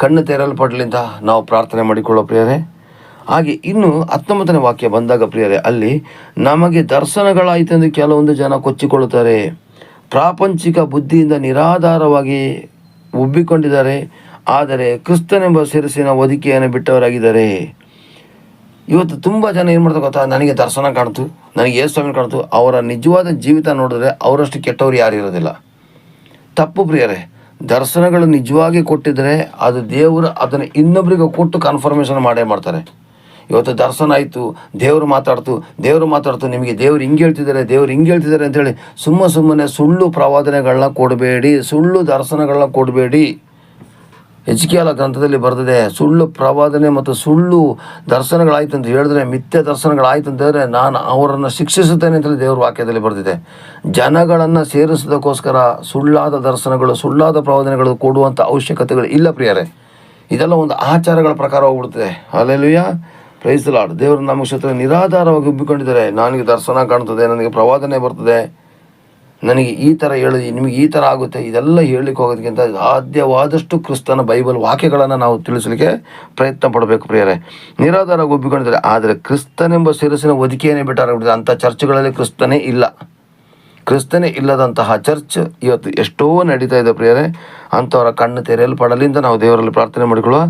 ಕಣ್ಣು ತೆರಲ್ಪಡಲಿಂದ ನಾವು ಪ್ರಾರ್ಥನೆ ಮಾಡಿಕೊಳ್ಳೋ ಪ್ರಿಯರೇ, ಹಾಗೆ ಇನ್ನು ಹತ್ತೊಂಬತ್ತನೇ ವಾಕ್ಯ ಬಂದಾಗ ಪ್ರಿಯರೇ, ಅಲ್ಲಿ ನಮಗೆ ದರ್ಶನಗಳಾಯಿತೆಂದು ಕೆಲವೊಂದು ಜನ ಕೊಚ್ಚಿಕೊಳ್ಳುತ್ತಾರೆ. ಪ್ರಾಪಂಚಿಕ ಬುದ್ಧಿಯಿಂದ ನಿರಾಧಾರವಾಗಿ ಉಬ್ಬಿಕೊಂಡಿದ್ದಾರೆ. ಆದರೆ ಕ್ರಿಸ್ತನೆಂಬ ಶಿರಸಿನ ಒದಿಕೆಯನ್ನು ಬಿಟ್ಟವರಾಗಿದ್ದಾರೆ. ಇವತ್ತು ತುಂಬ ಜನ ಏನು ಮಾಡ್ತಾರೆ ಗೊತ್ತಾ? ನನಗೆ ದರ್ಶನ ಕಾಣ್ತು, ನನಗೆ ಯೇಸು ಸ್ವಾಮಿ ಕಾಣ್ತು. ಅವರ ನಿಜವಾದ ಜೀವಿತ ನೋಡಿದ್ರೆ ಅವರಷ್ಟು ಕೆಟ್ಟವರು ಯಾರು ಇರೋದಿಲ್ಲ. ತಪ್ಪು ಪ್ರಿಯರೇ, ದರ್ಶನಗಳು ನಿಜವಾಗಿ ಕೊಟ್ಟಿದ್ರೆ ಅದು ದೇವರು ಅದನ್ನು ಇನ್ನೊಬ್ಬರಿಗೆ ಕೊಟ್ಟು ಕನ್ಫರ್ಮೇಷನ್ ಮಾಡೇ ಮಾಡ್ತಾರೆ. ಇವತ್ತು ದರ್ಶನ ಆಯಿತು, ದೇವರು ಮಾತಾಡ್ತು ದೇವರು ಮಾತಾಡ್ತು, ನಿಮಗೆ ದೇವ್ರು ಹಿಂಗೆ ಹೇಳ್ತಿದ್ದಾರೆ, ದೇವ್ರು ಹಿಂಗೆ ಹೇಳ್ತಿದ್ದಾರೆ ಅಂತೇಳಿ ಸುಮ್ಮ ಸುಮ್ಮನೆ ಸುಳ್ಳು ಪ್ರವಾದನೆಗಳನ್ನ ಕೊಡಬೇಡಿ, ಸುಳ್ಳು ದರ್ಶನಗಳನ್ನ ಕೊಡಬೇಡಿ. ಹೆಚ್ಕಿಯಾಲ ಗ್ರಂಥದಲ್ಲಿ ಬರ್ತದೆ ಸುಳ್ಳು ಪ್ರವಾದನೆ ಮತ್ತು ಸುಳ್ಳು ದರ್ಶನಗಳಾಯ್ತು ಅಂತ ಹೇಳಿದ್ರೆ, ಮಿಥ್ಯ ದರ್ಶನಗಳಾಯಿತು ಅಂತ ಹೇಳಿದ್ರೆ ನಾನು ಅವರನ್ನು ಶಿಕ್ಷಿಸುತ್ತೇನೆ ಅಂತೇಳಿ ದೇವ್ರ ವಾಕ್ಯದಲ್ಲಿ ಬರ್ತಿದೆ ಜನಗಳನ್ನು ಸೇರಿಸೋದಕ್ಕೋಸ್ಕರ ಸುಳ್ಳಾದ ದರ್ಶನಗಳು, ಸುಳ್ಳಾದ ಪ್ರವಾದನೆಗಳು ಕೊಡುವಂಥ ಅವಶ್ಯಕತೆಗಳು ಇಲ್ಲ ಪ್ರಿಯರೇ. ಇದೆಲ್ಲ ಒಂದು ಆಚಾರಗಳ ಪ್ರಕಾರ ಹೋಗ್ಬಿಡ್ತದೆ. ಅಲ್ಲೆಲ್ಲುಯ್ಯ ಪ್ರೈಸ್ ಲಾಡ್ ದೇವರು ನಮ್ಮ ಕ್ಷೇತ್ರ ನಿರಾಧಾರವಾಗಿ ಉಬ್ಬಿಕೊಂಡಿದ್ದಾರೆ. ನನಗೆ ದರ್ಶನ ಕಾಣ್ತದೆ, ನನಗೆ ಪ್ರವಾದನೆ ಬರ್ತದೆ. ನನಗೆ ಈ ಥರ ಹೇಳಿ, ನಿಮಗೆ ಈ ಥರ ಆಗುತ್ತೆ, ಇದೆಲ್ಲ ಹೇಳಲಿಕ್ಕೆ ಹೋಗೋದಕ್ಕಿಂತ ಸಾಧ್ಯವಾದಷ್ಟು ಕ್ರಿಸ್ತನ ಬೈಬಲ್ ವಾಕ್ಯಗಳನ್ನು ನಾವು ತಿಳಿಸಲಿಕ್ಕೆ ಪ್ರಯತ್ನ ಪಡಬೇಕು ಪ್ರಿಯರೇ. ನಿರಾಧಾರ ಒಬ್ಬಿಕೊಂಡಿದ್ದಾರೆ ಆದರೆ ಕ್ರಿಸ್ತನೆಂಬ ಶಿರಸಿನ ಒದಿಕೆಯನ್ನೇ ಬಿಟ್ಟಾರ ಅಂಥ ಚರ್ಚ್ಗಳಲ್ಲಿ ಕ್ರಿಸ್ತನೇ ಇಲ್ಲ. ಕ್ರಿಸ್ತನೇ ಇಲ್ಲದಂತಹ ಚರ್ಚ್ ಇವತ್ತು ಎಷ್ಟೋ ನಡೀತಾ ಇದೆ ಪ್ರಿಯರೇ. ಅಂಥವರ ಕಣ್ಣು ಅಂತ ನಾವು ದೇವರಲ್ಲಿ ಪ್ರಾರ್ಥನೆ ಮಾಡಿಕೊಳ್ಳುವ.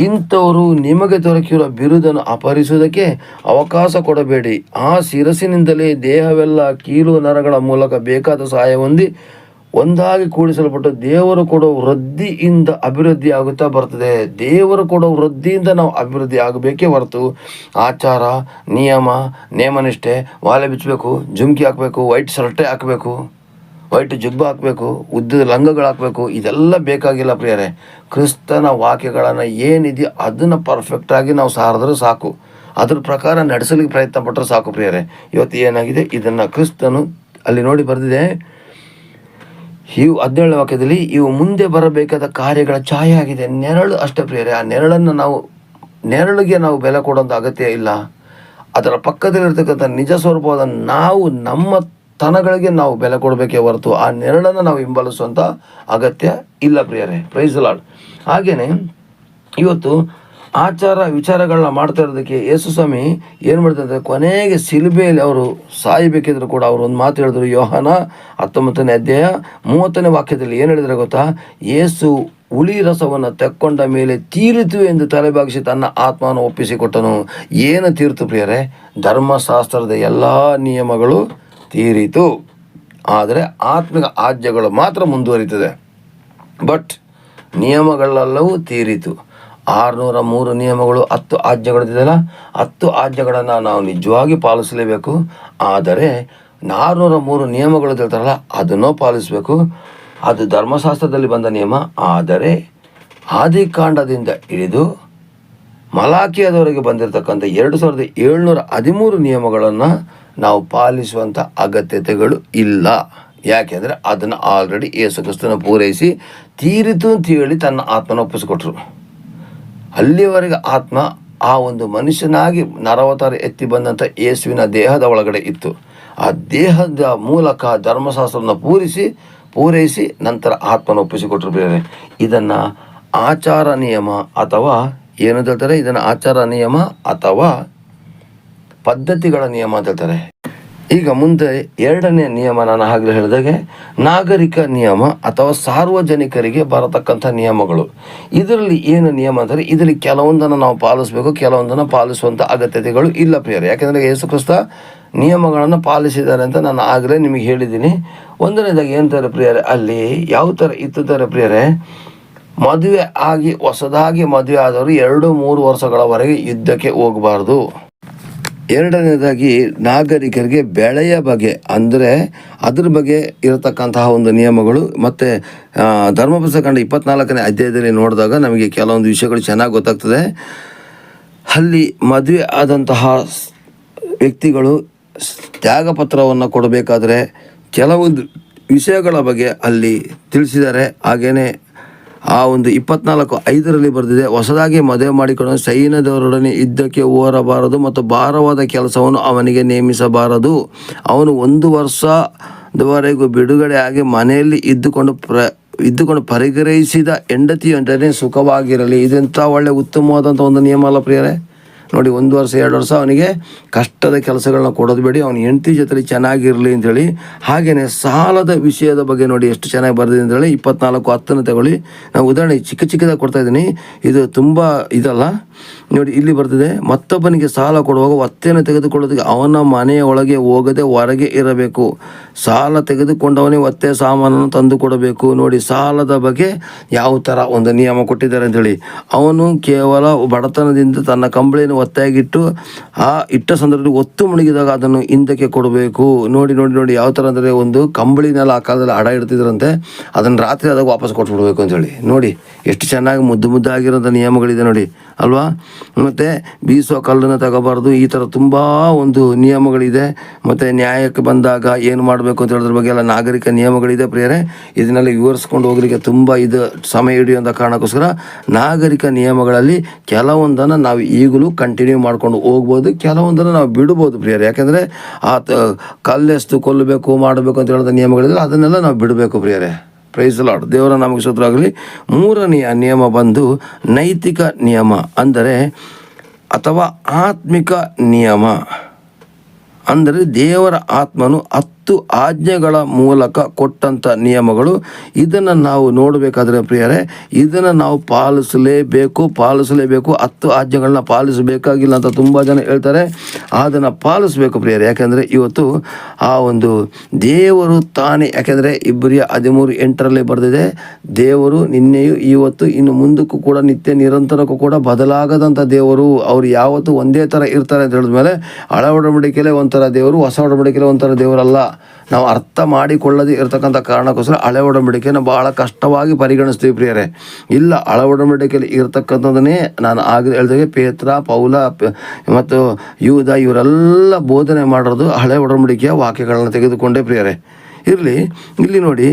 ಇಂಥವರು ನಿಮಗೆ ದೊರಕಿರುವ ಬಿರುದನ್ನು ಅಪಹರಿಸುವುದಕ್ಕೆ ಅವಕಾಶ ಕೊಡಬೇಡಿ. ಆ ಶಿರಸಿನಿಂದಲೇ ದೇಹವೆಲ್ಲ ಕೀಲು ನರಗಳ ಮೂಲಕ ಬೇಕಾದ ಸಹಾಯ ಹೊಂದಿ ಒಂದಾಗಿ ಕೂಡಿಸಲ್ಪಟ್ಟು ದೇವರು ಕೊಡೋ ವೃದ್ಧಿಯಿಂದ ಅಭಿವೃದ್ಧಿ ಆಗುತ್ತಾ ಬರ್ತದೆ. ದೇವರು ಕೊಡೋ ವೃದ್ಧಿಯಿಂದ ನಾವು ಅಭಿವೃದ್ಧಿ ಆಗಬೇಕೇ ಹೊರತು ಆಚಾರ, ನಿಯಮ, ನೇಮನಿಷ್ಠೆ, ವಾಲೆ ಬಿಚ್ಚಬೇಕು, ಜುಮ್ಕಿ ಹಾಕಬೇಕು, ವೈಟ್ ಶರ್ಟೆ ಹಾಕಬೇಕು, ವೈಟ್ ಜುಬ್ಬ ಹಾಕಬೇಕು ಉದ್ದದ ಲಂಗಗಳು ಹಾಕಬೇಕು, ಇದೆಲ್ಲ ಬೇಕಾಗಿಲ್ಲ ಪ್ರಿಯರೇ. ಕ್ರಿಸ್ತನ ವಾಕ್ಯಗಳನ್ನು ಏನಿದೆಯೋ ಅದನ್ನು ಪರ್ಫೆಕ್ಟಾಗಿ ನಾವು ಸಾರಿದ್ರೆ ಸಾಕು. ಅದ್ರ ಪ್ರಕಾರ ನಡೆಸಲಿಕ್ಕೆ ಪ್ರಯತ್ನ ಪಟ್ಟರೆ ಸಾಕು ಪ್ರಿಯರೇ. ಇವತ್ತು ಏನಾಗಿದೆ? ಇದನ್ನು ಕ್ರಿಸ್ತನು ಅಲ್ಲಿ ನೋಡಿ ಬರೆದಿದೆ. ಇವು ಹದಿನೇಳನೇ ವಾಕ್ಯದಲ್ಲಿ ಇವು ಮುಂದೆ ಬರಬೇಕಾದ ಕಾರ್ಯಗಳ ಛಾಯೆ ಆಗಿದೆ ನೆರಳು ಅಷ್ಟೇ ಪ್ರಿಯರೇ, ಆ ನೆರಳನ್ನು ನಾವು, ನೆರಳಿಗೆ ನಾವು ಬೆಲೆ ಕೊಡೋದು ಅಗತ್ಯ ಇಲ್ಲ. ಅದರ ಪಕ್ಕದಲ್ಲಿರ್ತಕ್ಕಂಥ ನಿಜ ಸ್ವರೂಪವಾದ ನಾವು, ನಮ್ಮ ತನಗಳಿಗೆ ನಾವು ಬೆಲೆ ಕೊಡಬೇಕೇ ಹೊರತು ಆ ನೆರಳನ್ನು ನಾವು ಹಿಂಬಾಲಿಸುವಂಥ ಅಗತ್ಯ ಇಲ್ಲ ಪ್ರಿಯರೇ. ಪ್ರೈಸ್ ಲಾಡ್ ಹಾಗೆಯೇ ಇವತ್ತು ಆಚಾರ ವಿಚಾರಗಳನ್ನ ಮಾಡ್ತಾ ಇರೋದಕ್ಕೆ ಯೇಸು ಸ್ವಾಮಿ ಏನು ಮಾಡ್ತಾರೆ ಕೊನೆಗೆ ಸಿಲುಬೆಯಲ್ಲಿ ಅವರು ಸಾಯಬೇಕಿದ್ರು ಕೂಡ ಅವರು ಒಂದು ಮಾತು ಹೇಳಿದ್ರು, ಯೋಹಾನ ಹತ್ತೊಂಬತ್ತನೇ ಅಧ್ಯಾಯ ಮೂವತ್ತನೇ ವಾಕ್ಯದಲ್ಲಿ ಏನು ಹೇಳಿದ್ರೆ ಗೊತ್ತಾ? ಯೇಸು ಹುಳಿ ರಸವನ್ನು ತೆಕ್ಕೊಂಡ ಮೇಲೆ ತೀರಿತು ಎಂದು ತಲೆಬಾಗಿಸಿ ತನ್ನ ಆತ್ಮವನ್ನು ಒಪ್ಪಿಸಿಕೊಟ್ಟನು. ಏನು ತೀರ್ತು ಪ್ರಿಯರೇ? ಧರ್ಮಶಾಸ್ತ್ರದ ಎಲ್ಲ ನಿಯಮಗಳು ತೀರಿತು. ಆದರೆ ಆತ್ಮಿಕ ಆಜ್ಞೆಗಳು ಮಾತ್ರ ಮುಂದುವರಿತದೆ. ಬಟ್ ನಿಯಮಗಳೆಲ್ಲವೂ ತೀರಿತು. ಆರುನೂರ ಮೂರು ನಿಯಮಗಳು ಹತ್ತು ಆಜ್ಞೆಗಳಿದೆಯಲ್ಲ ಹತ್ತು ಆಜ್ಞೆಗಳನ್ನು ನಾವು ನಿಜವಾಗಿ ಪಾಲಿಸಲೇಬೇಕು. ಆದರೆ ಆರುನೂರ ಮೂರು ನಿಯಮಗಳು ಹೇಳ್ತಾರಲ್ಲ ಅದನ್ನೂ ಪಾಲಿಸಬೇಕು. ಅದು ಧರ್ಮಶಾಸ್ತ್ರದಲ್ಲಿ ಬಂದ ನಿಯಮ. ಆದರೆ ಆದಿಕಾಂಡದಿಂದ ಹಿಡಿದು ಮಲಾಖಿಯಾದವರೆಗೆ ಬಂದಿರತಕ್ಕಂಥ ಎರಡು ಸಾವಿರದ ಏಳ್ನೂರ ಹದಿಮೂರು ನಿಯಮಗಳನ್ನು ನಾವು ಪಾಲಿಸುವಂಥ ಅಗತ್ಯತೆಗಳು ಇಲ್ಲ. ಯಾಕೆಂದರೆ ಅದನ್ನು ಆಲ್ರೆಡಿ ಯೇಸು ಕ್ರಿಸ್ತನ ಪೂರೈಸಿ ತೀರಿತು ಅಂತ ಹೇಳಿ ತನ್ನ ಆತ್ಮನ ಒಪ್ಪಿಸಿಕೊಟ್ರು. ಅಲ್ಲಿವರೆಗೆ ಆತ್ಮ ಆ ಒಂದು ಮನುಷ್ಯನಾಗಿ ನರವತಾರ ಎತ್ತಿ ಬಂದಂಥ ಯೇಸುವಿನ ದೇಹದ ಒಳಗಡೆ ಇತ್ತು. ಆ ದೇಹದ ಮೂಲಕ ಧರ್ಮಶಾಸ್ತ್ರವನ್ನು ಪೂರಿಸಿ, ಪೂರೈಸಿ ನಂತರ ಆತ್ಮನ ಒಪ್ಪಿಸಿಕೊಟ್ಟಿರ್ತಾರೆ ಇದನ್ನು ಆಚಾರ ನಿಯಮ ಅಥವಾ ಏನು ಹೇಳ್ತಾರೆ? ಇದನ್ನು ಆಚಾರ ನಿಯಮ ಅಥವಾ ಪದ್ಧತಿಗಳ ನಿಯಮ ಅಂತ ಹೇಳ್ತಾರೆ. ಈಗ ಮುಂದೆ ಎರಡನೇ ನಿಯಮ ನಾನು ಆಗಲೇ ಹೇಳಿದಾಗೆ, ನಾಗರಿಕ ನಿಯಮ ಅಥವಾ ಸಾರ್ವಜನಿಕರಿಗೆ ಬರತಕ್ಕಂಥ ನಿಯಮಗಳು. ಇದರಲ್ಲಿ ಏನು ನಿಯಮ ಅಂದರೆ ಇದರಲ್ಲಿ ಕೆಲವೊಂದನ್ನು ನಾವು ಪಾಲಿಸಬೇಕು, ಕೆಲವೊಂದನ್ನು ಪಾಲಿಸುವಂಥ ಅಗತ್ಯತೆಗಳು ಇಲ್ಲ ಪ್ರಿಯರು. ಯಾಕೆಂದರೆ ಯೇಸು ಕ್ರಿಸ್ತ ನಿಯಮಗಳನ್ನು ಪಾಲಿಸಿದ್ದಾರೆ ಅಂತ ನಾನು ಆಗಲೇ ನಿಮಗೆ ಹೇಳಿದ್ದೀನಿ. ಒಂದನೇದಾಗಿ ಏನಂತಾರೆ ಪ್ರಿಯರೇ, ಅಲ್ಲಿ ಯಾವ ಥರ ಇತ್ತಂತಾರೆ ಪ್ರಿಯರೇ, ಮದುವೆ ಆಗಿ, ಹೊಸದಾಗಿ ಮದುವೆ ಆದವರು ಎರಡು ಮೂರು ವರ್ಷಗಳವರೆಗೆ ಯುದ್ಧಕ್ಕೆ ಹೋಗಬಾರ್ದು. ಎರಡನೇದಾಗಿ ನಾಗರಿಕರಿಗೆ ಬೆಳೆಯ ಬಗ್ಗೆ, ಅಂದರೆ ಅದ್ರ ಬಗ್ಗೆ ಇರತಕ್ಕಂತಹ ಒಂದು ನಿಯಮಗಳು. ಮತ್ತು ಧರ್ಮ ಪುಸ್ತಕಂಡ ಇಪ್ಪತ್ನಾಲ್ಕನೇ ಅಧ್ಯಾಯದಲ್ಲಿ ನೋಡಿದಾಗ ನಮಗೆ ಕೆಲವೊಂದು ವಿಷಯಗಳು ಚೆನ್ನಾಗಿ ಗೊತ್ತಾಗ್ತದೆ. ಅಲ್ಲಿ ಮದುವೆ ಆದಂತಹ ವ್ಯಕ್ತಿಗಳು ತ್ಯಾಗಪತ್ರವನ್ನು ಕೊಡಬೇಕಾದ್ರೆ ಕೆಲವೊಂದು ವಿಷಯಗಳ ಬಗ್ಗೆ ಅಲ್ಲಿ ತಿಳಿಸಿದ್ದಾರೆ. ಹಾಗೆಯೇ ಆ ಒಂದು ಇಪ್ಪತ್ನಾಲ್ಕು ಐದರಲ್ಲಿ ಬರೆದಿದೆ, ಹೊಸದಾಗಿ ಮದುವೆ ಮಾಡಿಕೊಂಡು ಸೈನ್ಯದವರೊಡನೆ ಯುದ್ಧಕ್ಕೆ ಹೋರಬಾರದು ಮತ್ತು ಭಾರವಾದ ಕೆಲಸವನ್ನು ಅವನಿಗೆ ನೇಮಿಸಬಾರದು. ಅವನು ಒಂದು ವರ್ಷದವರೆಗೂ ಬಿಡುಗಡೆಯಾಗಿ ಮನೆಯಲ್ಲಿ ಇದ್ದುಕೊಂಡು ಪ್ರ, ಇದ್ದುಕೊಂಡು ಪರಿಗ್ರಹಿಸಿದ ಹೆಂಡತಿಯೊಂದನೆ ಸುಖವಾಗಿರಲಿ. ಇದೆಂಥ ಒಳ್ಳೆ ಉತ್ತಮವಾದಂಥ ಒಂದು ನಿಯಮ ಅಲ್ಲ ಪ್ರಿಯರೇ? ನೋಡಿ, ಒಂದು ವರ್ಷ, ಎರಡು ವರ್ಷ ಅವನಿಗೆ ಕಷ್ಟದ ಕೆಲಸಗಳನ್ನ ಕೊಡೋದು ಬೇಡಿ. ಅವನ ಹೆಂಡತಿ ಜೊತೆಲಿ ಚೆನ್ನಾಗಿರಲಿ ಅಂತೇಳಿ ಹಾಗೆಯೇ ಸಾಲದ ವಿಷಯದ ಬಗ್ಗೆ ನೋಡಿ ಎಷ್ಟು ಚೆನ್ನಾಗಿ ಬರೆದಿದೆ ಅಂತೇಳಿ ಇಪ್ಪತ್ನಾಲ್ಕು ಹತ್ತನ್ನು ತಗೊಳ್ಳಿ. ನಾವು ಉದಾಹರಣೆ ಚಿಕ್ಕ ಚಿಕ್ಕದಾಗಿ ಕೊಡ್ತಾ ಇದ್ದೀನಿ. ಇದು ತುಂಬ ಇದಲ್ಲ ನೋಡಿ, ಇಲ್ಲಿ ಬರ್ತಿದೆ, ಮತ್ತೊಬ್ಬನಿಗೆ ಸಾಲ ಕೊಡುವಾಗ ಒತ್ತೆಯನ್ನು ತೆಗೆದುಕೊಳ್ಳೋದಕ್ಕೆ ಅವನ ಮನೆಯ ಒಳಗೆ ಹೋಗದೆ ಹೊರಗೆ ಇರಬೇಕು. ಸಾಲ ತೆಗೆದುಕೊಂಡವನೇ ಒತ್ತೆ ಸಾಮಾನನ್ನು ತಂದು ಕೊಡಬೇಕು ನೋಡಿ, ಸಾಲದ ಬಗ್ಗೆ ಯಾವ ಥರ ಒಂದು ನಿಯಮ ಕೊಟ್ಟಿದ್ದಾರೆ ಅಂತೇಳಿ. ಅವನು ಕೇವಲ ಬಡತನದಿಂದ ತನ್ನ ಕಂಬಳಿಯನ್ನು ಒತ್ತೆಯಾಗಿಟ್ಟು, ಆ ಇಟ್ಟ ಸಂದರ್ಭದಲ್ಲಿ ಒತ್ತು ಮುಳುಗಿದಾಗ ಅದನ್ನು ಹಿಂದಕ್ಕೆ ಕೊಡಬೇಕು. ನೋಡಿ ನೋಡಿ ನೋಡಿ, ಯಾವ ಥರ ಅಂದರೆ ಒಂದು ಕಂಬಳಿನೆಲ್ಲ ಆ ಕಾಲದಲ್ಲಿ ಅಡ ಇಡ್ತಿದ್ರಂತೆ, ಅದನ್ನು ರಾತ್ರಿ ಆದಾಗ ವಾಪಸ್ ಕೊಟ್ಬಿಡ್ಬೇಕು ಅಂತೇಳಿ. ನೋಡಿ, ಎಷ್ಟು ಚೆನ್ನಾಗಿ ಮುದ್ದು ಮುದ್ದಾಗಿರೋಂಥ ನಿಯಮಗಳಿದೆ ನೋಡಿ, ಅಲ್ವಾ? ಮತ್ತು ಬೀಸೋ ಕಲ್ಲನ್ನು ತಗೋಬಾರ್ದು. ಈ ಥರ ತುಂಬ ಒಂದು ನಿಯಮಗಳಿದೆ. ಮತ್ತು ನ್ಯಾಯಕ್ಕೆ ಬಂದಾಗ ಏನು ಮಾಡಬೇಕು ಅಂತ ಹೇಳೋದ್ರ ಬಗ್ಗೆ ಎಲ್ಲ ನಾಗರಿಕ ನಿಯಮಗಳಿದೆ ಪ್ರಿಯರೇ. ಇದನ್ನೆಲ್ಲ ವಿವರಿಸ್ಕೊಂಡು ಹೋಗಲಿಕ್ಕೆ ತುಂಬ ಇದು ಸಮಯ ಹಿಡಿಯುವಂಥ ಕಾರಣಕ್ಕೋಸ್ಕರ ನಾಗರಿಕ ನಿಯಮಗಳಲ್ಲಿ ಕೆಲವೊಂದನ್ನು ನಾವು ಈಗಲೂ ಕಂಟಿನ್ಯೂ ಮಾಡ್ಕೊಂಡು ಹೋಗ್ಬೋದು. ಕೆಲವೊಂದನ್ನು ನಾವು ಬಿಡ್ಬೋದು ಪ್ರಿಯರೇ. ಯಾಕೆಂದರೆ ಆ ಕಲ್ಲೆಸ್ತು, ಕೊಲ್ಲಬೇಕು, ಮಾಡಬೇಕು ಅಂತ ಹೇಳೋದ ನಿಯಮಗಳಿದ್ರೆ ಅದನ್ನೆಲ್ಲ ನಾವು ಬಿಡಬೇಕು ಪ್ರಿಯರೇ. ಪ್ರೈಸ್ ಲಾಡ್ ದೇವರ ನಮಗೆ ಸೂತ್ರವಾಗಲಿ ಮೂರನೆಯ ನಿಯಮ ಬಂದು ನೈತಿಕ ನಿಯಮ ಅಂದರೆ ಅಥವಾ ಆತ್ಮಿಕ ನಿಯಮ. ಅಂದರೆ ದೇವರ ಆತ್ಮನು ಹತ್ತು ಆಜ್ಞೆಗಳ ಮೂಲಕ ಕೊಟ್ಟಂಥ ನಿಯಮಗಳು. ಇದನ್ನು ನಾವು ನೋಡಬೇಕಾದ್ರೆ ಪ್ರಿಯರೇ, ಇದನ್ನು ನಾವು ಪಾಲಿಸಲೇಬೇಕು ಪಾಲಿಸಲೇಬೇಕು. ಹತ್ತು ಆಜ್ಞೆಗಳನ್ನ ಪಾಲಿಸಬೇಕಾಗಿಲ್ಲ ಅಂತ ತುಂಬ ಜನ ಹೇಳ್ತಾರೆ. ಅದನ್ನು ಪಾಲಿಸಬೇಕು ಪ್ರಿಯರೇ, ಯಾಕೆಂದರೆ ಇವತ್ತು ಆ ಒಂದು ದೇವರು ತಾನೇ, ಯಾಕೆಂದರೆ ಇಬ್ಬರಿಯ ಹದಿಮೂರು ಎಂಟರಲ್ಲಿ ಬರೆದಿದೆ, ದೇವರು ನಿನ್ನೆಯೂ ಇವತ್ತು, ಇನ್ನು ಮುಂದಕ್ಕೂ ಕೂಡ ನಿತ್ಯ ನಿರಂತರಕ್ಕೂ ಕೂಡ ಬದಲಾಗದಂಥ ದೇವರು, ಅವರು ಯಾವತ್ತೂ ಒಂದೇ ಥರ ಇರ್ತಾರೆ ಅಂತ ಹೇಳಿದ್ಮೇಲೆ ಹಳ ಒಡಂಬಡಿಕೆಯಲ್ಲೇ ಒಂಥರ ದೇವರು, ಹೊಸ ಒಡಂಬಡಿಕೆಯಲ್ಲೇ ಒಂಥರ ದೇವರಲ್ಲ. ನಾವು ಅರ್ಥ ಮಾಡಿಕೊಳ್ಳದೆ ಇರತಕ್ಕಂಥ ಕಾರಣಕ್ಕೋಸ್ಕರ ಹಳೆ ಒಡಂಬಡಿಕೆಯನ್ನು ಬಹಳ ಕಷ್ಟವಾಗಿ ಪರಿಗಣಿಸ್ತೀವಿ ಪ್ರಿಯರೇ. ಇಲ್ಲ, ಹಳೆ ಒಡಂಬಡಿಕೆಯಲ್ಲಿ ಇರತಕ್ಕಂಥದ್ದನ್ನೇ ನಾನು ಆಗ ಹೇಳಿದಾಗೆ ಪೇತ್ರ, ಪೌಲ ಮತ್ತು ಯೂದ ಇವರೆಲ್ಲ ಬೋಧನೆ ಮಾಡಿರೋದು ಹಳೆ ಒಡಂಬಡಿಕೆಯ ವಾಕ್ಯಗಳನ್ನು ತೆಗೆದುಕೊಂಡೇ ಪ್ರಿಯರೇ. ಇರಲಿ, ಇಲ್ಲಿ ನೋಡಿ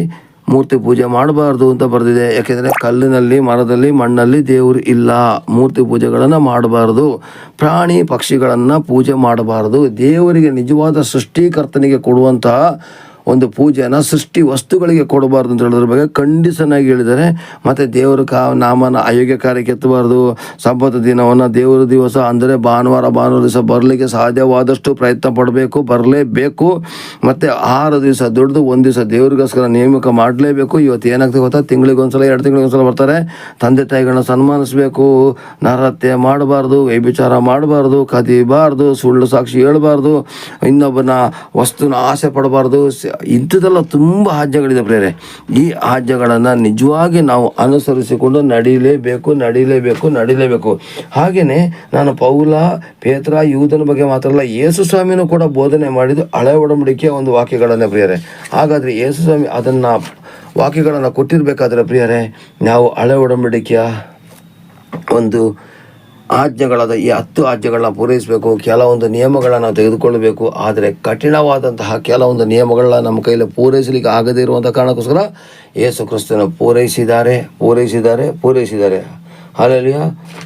ಮೂರ್ತಿ ಪೂಜೆ ಮಾಡಬಾರ್ದು ಅಂತ ಬರೆದಿದೆ. ಯಾಕೆಂದರೆ ಕಲ್ಲಿನಲ್ಲಿ, ಮರದಲ್ಲಿ, ಮಣ್ಣಲ್ಲಿ ದೇವರು ಇಲ್ಲ. ಮೂರ್ತಿ ಪೂಜೆಗಳನ್ನು ಮಾಡಬಾರ್ದು. ಪ್ರಾಣಿ ಪಕ್ಷಿಗಳನ್ನು ಪೂಜೆ ಮಾಡಬಾರ್ದು. ದೇವರಿಗೆ ನಿಜವಾದ ಸೃಷ್ಟಿಕರ್ತನಿಗೆ ಕೊಡುವಂತಹ ಒಂದು ಪೂಜೆನ ಸೃಷ್ಟಿ ವಸ್ತುಗಳಿಗೆ ಕೊಡಬಾರ್ದು ಅಂತ ಹೇಳೋದ್ರ ಬಗ್ಗೆ ಖಂಡಿಸನಾಗಿ ಹೇಳಿದರೆ ಮತ್ತು ದೇವರ ಕಾ ನಾಮನ ಅಯೋಗ್ಯ ಕಾರ್ಯಕ್ಕೆ ಎತ್ತಬಾರ್ದು. ಸಬ್ಬತ ದಿನವನ್ನು ದೇವರ ದಿವಸ ಅಂದರೆ ಭಾನುವಾರ ಭಾನುವಾರ ದಿವಸ ಬರಲಿಕ್ಕೆ ಸಾಧ್ಯವಾದಷ್ಟು ಪ್ರಯತ್ನ ಪಡಬೇಕು, ಬರಲೇಬೇಕು. ಮತ್ತು ಆರು ದಿವಸ ದುಡ್ದು ಒಂದು ದಿವಸ ದೇವ್ರಿಗೋಸ್ಕರ ನೇಮಕ ಮಾಡಲೇಬೇಕು. ಇವತ್ತು ಏನಾಗ್ತದೆ ಗೊತ್ತಾ? ತಿಂಗಳಿಗೊಂದ್ಸಲ, ಎರಡು ತಿಂಗಳಿಗೆ ಒಂದ್ಸಲ ಬರ್ತಾರೆ. ತಂದೆ ತಾಯಿಗಳನ್ನ ಸನ್ಮಾನಿಸಬೇಕು. ನರಹತ್ಯೆ ಮಾಡಬಾರ್ದು, ವ್ಯಭಿಚಾರ ಮಾಡಬಾರ್ದು, ಕದಿಬಾರ್ದು, ಸುಳ್ಳು ಸಾಕ್ಷಿ ಹೇಳಬಾರ್ದು. ಇನ್ನೊಬ್ಬನ ವಸ್ತುನ ಆಸೆ ಪಡಬಾರ್ದು. ಇಂಥದ್ದೆಲ್ಲ ತುಂಬ ಹಾಜ್ಯಗಳಿದೆ ಪ್ರೇರೆ. ಈ ಹಾಜ್ಯಗಳನ್ನು ನಿಜವಾಗಿ ನಾವು ಅನುಸರಿಸಿಕೊಂಡು ನಡೀಲೇಬೇಕು ನಡೀಲೇಬೇಕು ನಡೀಲೇಬೇಕು. ಹಾಗೆಯೇ ನಾನು ಪೌಲ, ಪೇತ್ರ ಯೂದನ ಬಗ್ಗೆ ಮಾತ್ರ ಅಲ್ಲ ಯೇಸು ಸ್ವಾಮಿನೂ ಕೂಡ ಬೋಧನೆ ಮಾಡಿದ್ದು ಹಳೆ ಒಡಂಬಡಿಕೆಯ ಒಂದು ವಾಕ್ಯಗಳನ್ನೇ ಪ್ರಿಯರೇ. ಹಾಗಾದರೆ ಯೇಸು ಸ್ವಾಮಿ ಅದನ್ನು ವಾಕ್ಯಗಳನ್ನು ಕೊಟ್ಟಿರಬೇಕಾದ್ರೆ ಪ್ರಿಯರೇ, ನಾವು ಹಳೆ ಒಡಂಬಡಿಕೆಯ ಒಂದು ಆಜ್ಞೆಗಳಾದ ಈ ಹತ್ತು ಆಜ್ಞೆಗಳನ್ನ ಪೂರೈಸಬೇಕು, ಕೆಲವೊಂದು ನಿಯಮಗಳನ್ನು ತೆಗೆದುಕೊಳ್ಳಬೇಕು. ಆದರೆ ಕಠಿಣವಾದಂತಹ ಕೆಲವೊಂದು ನಿಯಮಗಳನ್ನ ನಮ್ಮ ಕೈಯಲ್ಲಿ ಪೂರೈಸಲಿಕ್ಕೆ ಆಗದೇ ಇರುವಂಥ ಕಾರಣಕ್ಕೋಸ್ಕರ ಯೇಸು ಕ್ರಿಸ್ತನ ಪೂರೈಸಿದ್ದಾರೆ ಪೂರೈಸಿದ್ದಾರೆ ಪೂರೈಸಿದ್ದಾರೆ. ಅಲ್ಲಿಯ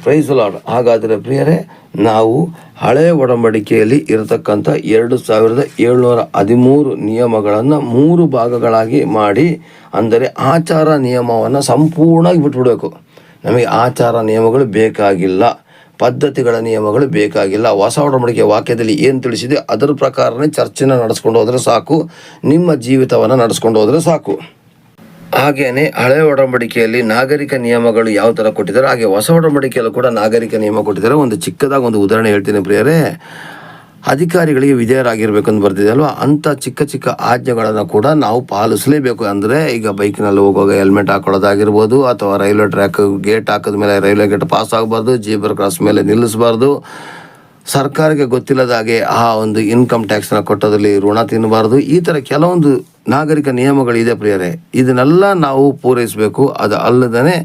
ಪ್ರೈಸ್ ಲಾಡ್ ಹಾಗಾದರೆ ಪ್ರಿಯರೇ, ನಾವು ಹಳೆಯ ಒಡಂಬಡಿಕೆಯಲ್ಲಿ ಇರತಕ್ಕಂಥ ಎರಡು ಸಾವಿರದ ಏಳ್ನೂರ ಹದಿಮೂರು ನಿಯಮಗಳನ್ನು ಮೂರು ಭಾಗಗಳಾಗಿ ಮಾಡಿ, ಅಂದರೆ ಆಚಾರ ನಿಯಮವನ್ನು ಸಂಪೂರ್ಣವಾಗಿ ಬಿಟ್ಬಿಡಬೇಕು. ನಮಗೆ ಆಚಾರ ನಿಯಮಗಳು ಬೇಕಾಗಿಲ್ಲ. ಪದ್ಧತಿಗಳ ನಿಯಮಗಳು ಬೇಕಾಗಿಲ್ಲ. ಹೊಸ ಒಡಂಬಡಿಕೆ ವಾಕ್ಯದಲ್ಲಿ ಏನು ತಿಳಿಸಿದೆ? ಅದರ ಪ್ರಕಾರನೇ ಚರ್ಚೆನ ನಡೆಸ್ಕೊಂಡು ಹೋದರೆ ಸಾಕು. ನಿಮ್ಮ ಜೀವಿತವನ್ನು ನಡೆಸ್ಕೊಂಡು ಹೋದರೆ ಸಾಕು. ಹಾಗೆಯೇ ಹಳೆ ಒಡಂಬಡಿಕೆಯಲ್ಲಿ ನಾಗರಿಕ ನಿಯಮಗಳು ಯಾವ ಥರ ಕೊಟ್ಟಿದ್ದಾರೆ? ಹಾಗೆ ಹೊಸ ಒಡಂಬಡಿಕೆಯಲ್ಲೂ ಕೂಡ ನಾಗರಿಕ ನಿಯಮ ಕೊಟ್ಟಿದ್ದಾರೆ. ಒಂದು ಚಿಕ್ಕದಾಗಿ ಒಂದು ಉದಾಹರಣೆ ಹೇಳ್ತೀನಿ ಪ್ರಿಯರೇ. ಅಧಿಕಾರಿಗಳಿಗೆ ವಿಧೇಯರಾಗಿರ್ಬೇಕು ಅಂತ ಬರ್ತಿದೆ ಅಲ್ವಾ? ಅಂಥ ಚಿಕ್ಕ ಚಿಕ್ಕ ಆಜ್ಞೆಗಳನ್ನು ಕೂಡ ನಾವು ಪಾಲಿಸಲೇಬೇಕು ಅಂದರೆ ಈಗ ಬೈಕ್ನಲ್ಲಿ ಹೋಗುವಾಗ ಹೆಲ್ಮೆಟ್ ಹಾಕೊಳ್ಳೋದಾಗಿರ್ಬೋದು ಅಥವಾ ರೈಲ್ವೆ ಟ್ರ್ಯಾಕ್ ಗೇಟ್ ಹಾಕಿದ ಮೇಲೆ ರೈಲ್ವೆ ಗೇಟ್ ಪಾಸ್ ಆಗಬಾರ್ದು, ಜೀಬರ್ ಕ್ರಾಸ್ ಮೇಲೆ ನಿಲ್ಲಿಸಬಾರ್ದು. ಸರ್ಕಾರಕ್ಕೆ ಗೊತ್ತಿಲ್ಲದ ಹಾಗೆ ಆ ಒಂದು ಇನ್ಕಮ್ ಟ್ಯಾಕ್ಸ್ನ ಕೊಟ್ಟದಲ್ಲಿ ಋಣ ತಿನ್ನಬಾರ್ದು. ಈ ಥರ ಕೆಲವೊಂದು ನಾಗರಿಕ ನಿಯಮಗಳಿದೆ ಪ್ರಿಯರೇ. ಇದನ್ನೆಲ್ಲ ನಾವು ಪೂರೈಸಬೇಕು. ಅದು ಅಲ್ಲದೇ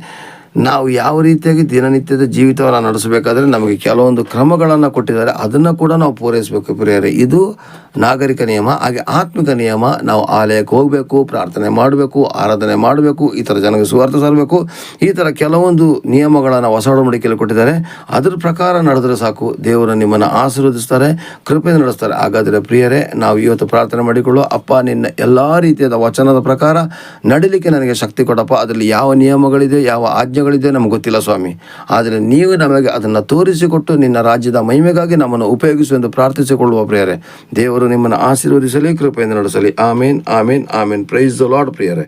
ನಾವು ಯಾವ ರೀತಿಯಾಗಿ ದಿನನಿತ್ಯದ ಜೀವಿತವನ್ನು ನಡೆಸಬೇಕಾದ್ರೆ ನಮಗೆ ಕೆಲವೊಂದು ಕ್ರಮಗಳನ್ನು ಕೊಟ್ಟಿದ್ದಾರೆ. ಅದನ್ನು ಕೂಡ ನಾವು ಪೂರೈಸಬೇಕು ಪ್ರಿಯರೇ. ಇದು ನಾಗರಿಕ ನಿಯಮ, ಹಾಗೆ ಆತ್ಮಿಕ ನಿಯಮ, ನಾವು ಆಲಯಕ್ಕೆ ಹೋಗಬೇಕು, ಪ್ರಾರ್ಥನೆ ಮಾಡಬೇಕು, ಆರಾಧನೆ ಮಾಡಬೇಕು, ಈ ಥರ ಜನಕ್ಕೆ ಸುವಾರ್ಥ ಸಾರಬೇಕು. ಈ ಥರ ಕೆಲವೊಂದು ನಿಯಮಗಳನ್ನು ಹೊಸ ಒಡಂಬಡಿಕೆಯಲ್ಲಿ ಕೊಟ್ಟಿದ್ದಾರೆ. ಅದರ ಪ್ರಕಾರ ನಡೆದರೆ ಸಾಕು. ದೇವರು ನಿಮ್ಮನ್ನು ಆಶೀರ್ವದಿಸ್ತಾರೆ ಕೃಪೆ ನಡೆಸ್ತಾರೆ. ಹಾಗಾದರೆ ಪ್ರಿಯರೇ, ನಾವು ಇವತ್ತು ಪ್ರಾರ್ಥನೆ ಮಾಡಿಕೊಳ್ಳುವ ಅಪ್ಪ, ನಿನ್ನ ಎಲ್ಲ ರೀತಿಯಾದ ವಚನದ ಪ್ರಕಾರ ನಡಿಲಿಕ್ಕೆ ನನಗೆ ಶಕ್ತಿ ಕೊಡಪ್ಪ. ಅದರಲ್ಲಿ ಯಾವ ನಿಯಮಗಳಿದೆ, ಯಾವ ಆಜ್ಞೆಗಳಿದೆ ನಮ್ಗೆ ಗೊತ್ತಿಲ್ಲ ಸ್ವಾಮಿ. ಆದರೆ ನೀವು ನಮಗೆ ಅದನ್ನು ತೋರಿಸಿಕೊಟ್ಟು ನಿನ್ನ ರಾಜ್ಯದ ಮಹಿಮೆಗಾಗಿ ನಮ್ಮನ್ನು ಉಪಯೋಗಿಸು ಎಂದು ಪ್ರಾರ್ಥಿಸಿಕೊಳ್ಳುವ ಪ್ರಿಯರೇ. ದೇವರು ನಿಮ್ಮನ್ನು ಆಶೀರ್ವದಿಸಲಿ ಕೃಪೆಯಿಂದ ನಡೆಸಲಿ. Amen amen amen. Praise the Lord ಪ್ರಿಯರೇ.